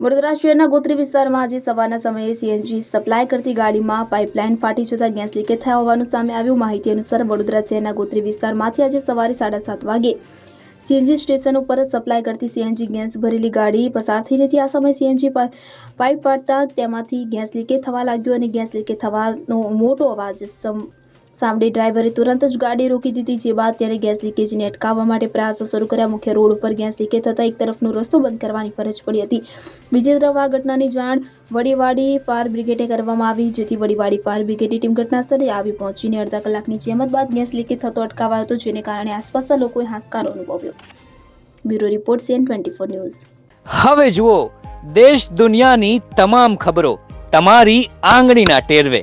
વડોદરા શહેરના ગોત્રી વિસ્તારમાં આજે સવારના સમયે સીએનજી સપ્લાય કરતી ગાડીમાં પાઇપલાઇન ફાટી જતા ગેસ લીકેજ થયા હોવાનું સામે આવ્યું. માહિતી અનુસાર વડોદરા શહેરના ગોત્રી વિસ્તારમાંથી આજે સવારે સાડા સાત વાગે સીએનજી સ્ટેશન ઉપર સપ્લાય કરતી સીએનજી ગેસ ભરેલી ગાડી પસાર થઈ હતી આ સમયે સીએનજી પાઇપ ફાટતા તેમાંથી ગેસ લીકેજ થવા લાગ્યો અને ગેસ લીકેજ થવાનો મોટો અવાજ સાંભળી ડ્રાઈવરે તુરંત જ ગાડી રોકી દીધી, જે બાદ ત્યારે ગેસ લીકેજને અટકાવવા માટે પ્રયાસો શરૂ કર્યા. મુખ્ય રોડ ઉપર ગેસ લીકેજ થતાં એક તરફનો રસ્તો બંધ કરવાની ફરજ પડી હતી. બીજી તરફ આ ઘટનાની જાણ વડીવાડી ફાયર બ્રિગેડે કરવામાં આવી, જેથી વડીવાડી ફાયર બ્રિગેડની ટીમ ઘટનાસ્થળે આવી પહોંચીને અડધા કલાકની જેમત બાદ ગેસ લીકેજ થતો અટકાવાયો હતો, જેને કારણે આસપાસના લોકોએ હાશકારો અનુભવ્યો. Bureau report CN twenty four news. હવે જુઓ, દેશ દુનિયાની તમામ ખબરો તમારી આંગળીના ટેરવે.